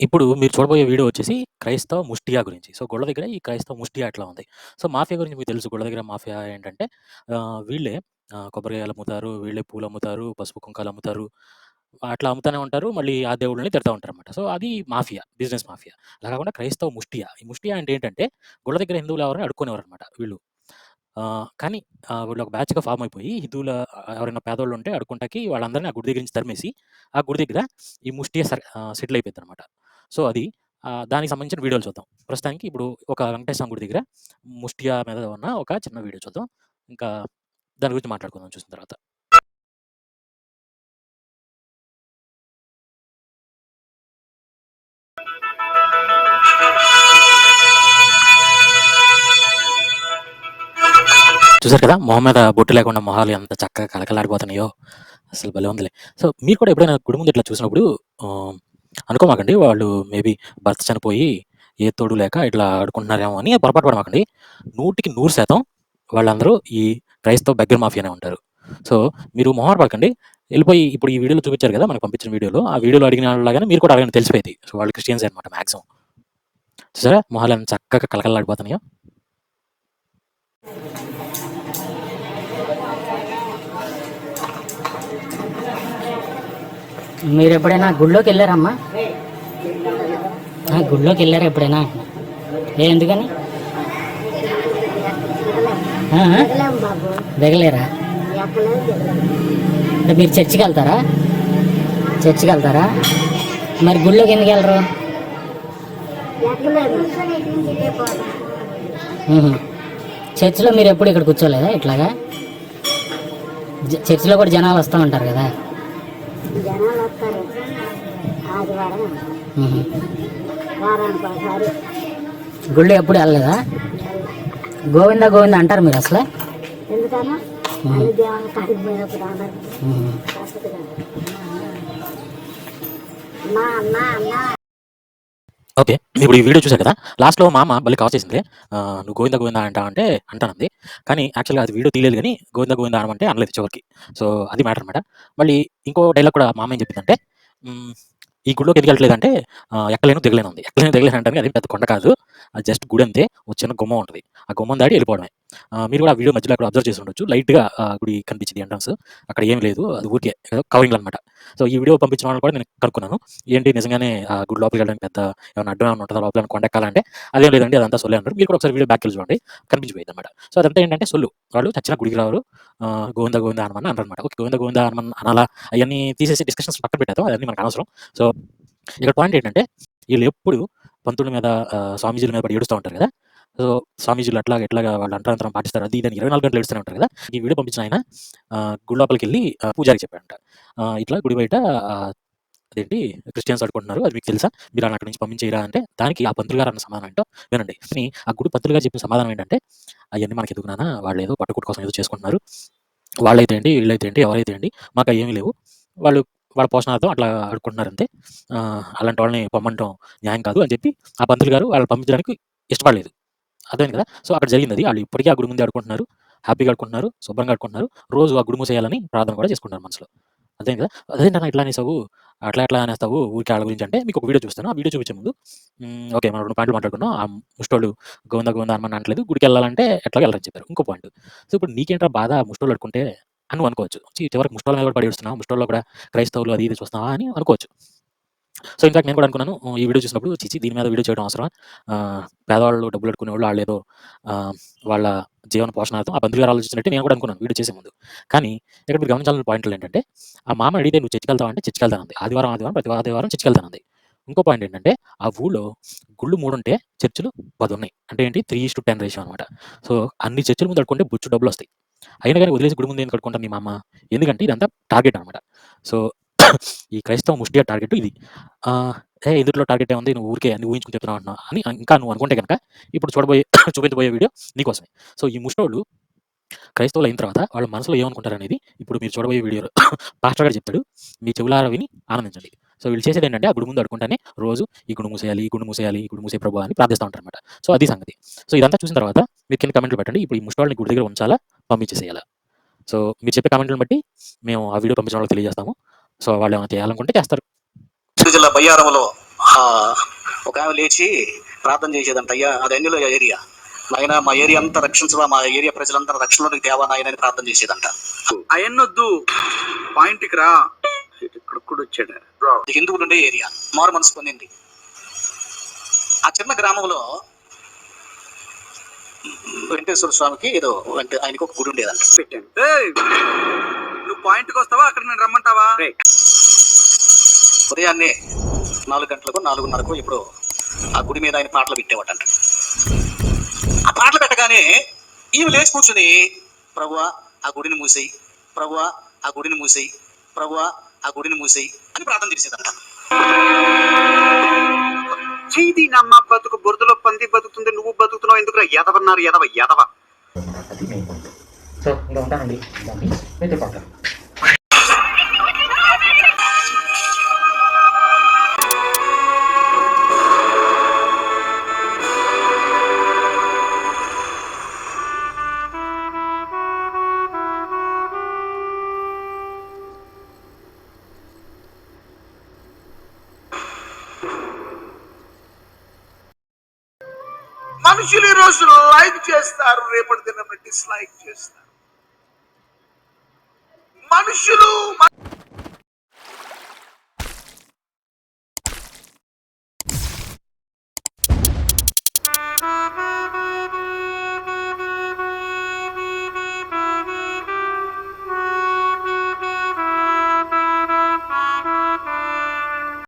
ఇప్పుడు మీరు చూడబోయే వీడియో వచ్చేసి క్రైస్తవ ముష్టియా గురించి. సో, గొడవ దగ్గర ఈ క్రైస్తవ ముష్టియా ఎట్లా ఉంది. సో, మాఫియా గురించి మీకు తెలుసు. గొడవ దగ్గర మాఫియా ఏంటంటే వీళ్ళే కొబ్బరికాయలు అమ్ముతారు వీళ్ళే పూలు అమ్ముతారు పసుపు కుంకాలు అమ్ముతారు అట్లా అమ్ముతానే ఉంటారు. మళ్ళీ ఆ దేవుళ్ళని తిడతా ఉంటారనమాట. సో, అది మాఫియా. Business mafia. అలా కాకుండా క్రైస్తవ ముష్టియా. ఈ ముష్టియా అంటే ఏంటంటే గొడవ దగ్గర హిందువులు ఎవరైనా అడుక్కునేవారు అనమాట వీళ్ళు. కానీ వీళ్ళు ఒక బ్యాచ్‌గా ఫామ్ అయిపోయి హిందువుల ఎవరైనా పేదోళ్ళు ఉంటే అడుకుంటాకి వాళ్ళందరిని ఆ గుడి దగ్గర నుంచి తరిమేసి, ఆ గుడి దగ్గర ఈ ముష్టియా సెటిల్ ఆహ్, అనమాట సో, అది దానికి సంబంధించిన వీడియోలు చూద్దాం. ప్రస్తుతానికి ఇప్పుడు ఒక వెంకటేశ్వర గుడి దగ్గర ముష్టియా మీద ఉన్న ఒక చిన్న వీడియో చూద్దాం. ఇంకా దాని గురించి మాట్లాడుకుందాం చూసిన తర్వాత. చూసారు కదా! మొహం మీద బొట్టు లేకుండా మొహాలు ఎంత చక్కగా కలకలాడిపోతున్నాయో అసలు భలే ఉందిలే. సో, మీరు కూడా ఎప్పుడైనా గుడి ముందు ఇట్లా చూసినప్పుడు అనుకోమాకండి వాళ్ళు మేబీ భర్త చనిపోయి ఏ తోడు లేక ఇట్లా ఆడుకుంటున్నారేమో అని పొరపాటు పడమాకండి. 100కి 100% వాళ్ళందరూ ఈ క్రైస్తవ బెగ్గర్ మాఫియానే ఉంటారు. సో, మీరు మొహమాట పడకండి. ఎళ్ళిపోయి ఇప్పుడు ఈ వీడియోలో చూపించారు కదా! మనకు పంపించిన వీడియోలో. ఆ వీడియోలో అడిగిన వాళ్ళలాగానే మీరు కూడా అడగండి తెలిసిపోయిద్ది. సో, వాళ్ళు క్రిస్టియన్సే అనమాట మాక్సిమం. చూసారా? మొహాలు చక్కగా కళకళలాడిపోతున్నాయో. మీరు ఎప్పుడైనా గుళ్ళోకి వెళ్ళారమ్మా? గుళ్ళోకి వెళ్ళారా ఎప్పుడైనా? ఏ ఎందుకని? దిగలేరా అంటే మీరు చర్చికి వెళ్తారా? చర్చికి వెళ్తారా? మరి గుళ్ళోకి ఎందుకు వెళ్ళరు? చర్చిలో మీరు ఎప్పుడు ఇక్కడ కూర్చోలేదా ఇట్లాగా? చర్చిలో కూడా జనాలు వస్తూ ఉంటారు కదా? జనాలు వస్తారు ఆదివారం. వారానికి ఒకసారి గుళ్ళు ఎప్పుడు వెళ్ళలేదా? గోవింద గోవింద అంటారు మీరు అసలు? ఎందుకన్నా? దేవుని కాడికి పోయినప్పుడు అన్నా అన్నా అన్నా ఓకే. ఇప్పుడు ఈ వీడియో చూసారు కదా! లాస్ట్‌లో మా అమ్మ మళ్ళీ కాల్ చేసింది. "నువ్వు గోవింద గోవిందా అంటా అంటే అంటానంది. కానీ యాక్చువల్‌గా అది వీడియో తీయలేదు కానీ గోవిందా గోవింద అనమంటే అనలేదు చివరికి. సో, అది మ్యాటర్ అనమాట. మళ్ళీ ఇంకో డైలాగ్ కూడా మా అమ్మ ఏం చెప్పిందంటే "ఈ గుడిలోకి ఎందుకు ఎళ్ళట్లేదంటే ఆహ్, ఎక్కలేను దిగలేను" ఉంది ఎక్కలేను దిగలేను అంటే అది పెద్ద కొండ కాదు. అది జస్ట్ గుడి అంతే. ఒక చిన్న గుమ్మం ఉంటుంది ఆ గుమ్మం దాడి వెళ్ళిపోవడమే మీరు కూడా వీడియో మధ్యలో అక్కడ అబ్జర్వ్ చేసి ఉండొచ్చు. లైట్‌గా గుడి కనిపించింది ఎంట్రన్స్. అక్కడ ఏమి లేదు. అది ఊరికే కవరింగ్ అనమాట. సో, ఈ వీడియో పంపించిన వాళ్ళని కూడా నేను కనుక్కున్నాను. ఏంటి నిజంగానే ఆ గుడి లోపలికి వెళ్ళడానికి పెద్ద ఏమైనా అడ్డం ఏమైనా ఉంటదా లోపల కొండెక్కాలంటే అదేం లేదండి అదంతా సొల్లే అన్నారు. మీరు కూడా ఒకసారి వీడియో బ్యాక్ చూడండి. కనిపించిపోయిద్దనమాట. సో, అదంతా ఏంటంటే సొల్లు. వాళ్ళు చచ్చిన గుడికి రావారు గోవింద గోవింద గోవిందా అనమని అనరనమాట. ఓకే. గోవింద గోవింద అనమన్ అనాలా అవన్నీ తీసేసి డిస్కషన్స్ పక్కన పెట్టేద్దాం. అవన్నీ మనకు అనవసరం. సో, ఇక్కడ పాయింట్ ఏంటంటే వీళ్ళు ఎప్పుడు పంతుల మీద స్వామీజీల మీద పడి ఏడుస్తూ ఉంటారు కదా! సో, స్వామీజీలు అట్లా ఎట్లా వాళ్ళు అంతరాంతరం పాటిస్తారు. అది ఇది అని 24 గంటలు ఏడుస్తూనే ఉంటారు కదా! ఈ వీడియో పంపించిన ఆయన ఆహ్, గుడి పూజారికి చెప్పాడంట. ఇట్లా గుడి బయట అదేంటి క్రిస్టియన్స్ అడుకుంటున్నారు. అది మీకు తెలుసా? మీరు ఆళ్ళని అక్కడి నుంచి పంపించేయరా అంటే దానికి ఆ పంతులు గారు అన్న సమాధానం ఏంటో వినండి. కానీ ఆ గుడి పంతులు గారు చెప్పిన సమాధానం ఏంటంటే, అవన్నీ మనకి ఎదుగునా వాళ్ళు ఏదో పట్టుకుట్టు కోసం ఏదో చేసుకుంటున్నారు. వాళ్ళైతే ఏంటి, వీళ్ళైతే ఏంటి, ఎవరైతే ఏంటి ఏమీ లేవు. వాళ్ళు వాళ్ళ పోషణార్థం అట్లా అడుక్కుంటున్నారంతే. అలాంటి వాళ్ళని పంపడం న్యాయం కాదు" అని చెప్పి ఆ పంతులు గారు వాళ్ళు పంపించడానికి ఇష్టపడలేదు. అర్థమైంది కదా! సో, అక్కడ జరిగింది అది వాళ్ళు ఇప్పటికీ ఆ గుడి ముందు ఆడుకుంటున్నారు హ్యాపీగా ఆడుకుంటున్నారు శుభ్రంగా ఆడుకుంటున్నారు రోజు ఆ గుడి మూసేయాలని ప్రార్థన కూడా చేసుకుంటారు మనసులో. అర్థమైంది కదా! "అదేంటన్నా ఇట్లా అనేసావు? అట్లా ఎట్లా అనేస్తావు ఊరికి వాళ్ళ గురించి" అంటే మీకు ఒక వీడియో చూస్తాను ఆ వీడియో చూపించే ముందు ఓకే. మనం రెండు పాయింట్లు మాట్లాడుకున్నాం. ఆ ముష్టోళ్ళు గోవింద గోవిందా అనమని అనట్లేదు. గుడికెళ్ళాలంటే ఎట్లా వెళ్ళాలని చెప్పారు. ఇంకో పాయింట్. సో, ఇప్పుడు నీకేంట్రా బాధ ముష్టోళ్ళు అడుక్కుంటే అని అనుకోవచ్చు. చివరికి ముష్టోళ్ళ మీద కూడా పడి ఏడుస్తున్నావా? ముష్టోళ్ళలో కూడా క్రైస్తవులు అది ఇది చూస్తున్నావా అని అనుకోవచ్చు. సో, ఇన్‌ఫాక్ట్ నేను కూడా అనుకున్నాను. ఈ వీడియో చూసినప్పుడు చిచి దీని మీద వీడియో చేయడం అవసరం పేదవాళ్ళు డబ్బులు అడుక్కునేవాళ్ళు వాళ్ళు ఆహ్, వాళ్ళ జీవన పోషణార్థం ఆ బంధువులు గారు నేను కూడా అనుకున్నాను వీడియో చేసే ముందు. కానీ ఇక్కడ మీరు గమనించాల్సిన పాయింట్లు ఏంటంటే, ఆ మామ అడిగితే "నువ్వు చర్చికెళ్తావా?" అంటే చర్చికెళ్తానంది. ఆదివారం, ఆదివారం ప్రతి ఆదివారం చర్చికెళ్తానంది. ఇంకో పాయింట్ ఏంటంటే, ఆ ఊళ్ళో గుళ్ళు మూడు ఉంటే చర్చిలు పది ఉన్నాయి. అంటే ఏంటి 3:10 రేషియో అనమాట. సో, అన్ని చర్చిల ముందు అడుక్కుంటే డబ్బులు వస్తాయి అయినా కానీ వదిలేసి గుడి ముందు ఏం అడుక్కుంటాను మీ మామ? ఎందుకంటే ఇదంతా టార్గెట్ అనమాట. సో, ఈ క్రైస్తవ ముష్టియా టార్గెట్ ఇది. ఏ ఇందులో టార్గెట్ ఏముంది? నువ్వు ఊరికే అన్ని ఊహించుకొని చెప్తున్నావు అంటున్నా అని ఇంకా నువ్వు అనుకుంటే కనుక ఇప్పుడు చూడబోయే చూపించబోయే వీడియో నీకోసమే. సో, ఈ ముష్టోళ్ళు క్రైస్తవులు అయిన తర్వాత వాళ్ళ మనసులో ఏమనుకుంటారనేది ఇప్పుడు మీరు చూడబోయే వీడియోలో పాస్టర్ గారు చెప్తాడు. మీ చెవులారా విని ఆనందించండి. సో, వీళ్ళు చేసేదేంటంటే ఆ గుడి ముందు అడుక్కుంటానే రోజు ఈ గుడి మూసేయాలి, ఈ గుడి మూసేయాలి, ఈ గుడి మూసే ప్రభువా అని ప్రార్థిస్తా ఉంటారనమాట. సో, అది సంగతి. సో, ఇదంతా చూసిన తర్వాత మీరు కింద కమెంట్లు పెట్టండి. ఇప్పుడు ఈ ముష్టోళ్ళని గుడి దగ్గర ఉంచాలా? పంపించేసేయాలా? సో, మీరు చెప్పే కామెంట్‌లను బట్టి మేము ఆ వీడియో పంపించిన వాళ్ళకి తెలియజేస్తాము. సో, వాళ్ళేమైనా చేయాలనుకుంటే చేస్తారు. జిల్లా బయ్యారంలో ఆ, ఒక ఆమె లేచి ప్రార్థన చేసేదంట అయ్యా అది అన్నిలో ఏరియా. నాయన మా ఏరియా అంతా రక్షించవా మా ఏరియా ప్రజలంతా రక్షణలోకి తేవా నాయన అని ప్రార్థన చేసేదంట. అయన్నొద్దు పాయింట్కి రా. ఇక్కడ కూడా వచ్చాడు. ఇది హిందువులు ఉండే ఏరియా. మారు మనసు పొందింది. ఆ చిన్న గ్రామంలో వెంకటేశ్వర స్వామికి ఏదో అంటే ఆయనకు ఒక గుడి ఉండేదంట. పెట్టాను. నువ్వు పాయింట్కి వస్తావా? అక్కడ నేను రమ్మంటావా? ఉదయాన్నే నాలుగు గంటలకు నాలుగున్నరకు ఇప్పుడు ఆ గుడి మీద ఆయన పాటలు పెట్టేవాడంట. ఆ పాటలు పెట్టగానే ఈమె లేచి కూర్చుని ప్రభువా ఆ గుడిని మూసేయి. ప్రభువా ఆ గుడిని మూసేయి. ప్రభువా ఆ గుడిని మూసేయి అని ప్రార్థన చేసేదంట. చేది నమ్మ బతుకు బురదలో పంది బతుకుతుంది నువ్వు బతుకుతున్నావు ఎందుకురా ఎదవన్నారు? ఎదవ ఎదవ. పాయింట్ సో ఇంకా ఉంటానండి. మీతో పాటు మనుషులు ఈరోజు రోజు లైక్ చేస్తారు రేపటి దినం డిస్లైక్ చేస్తారు. మనుషులు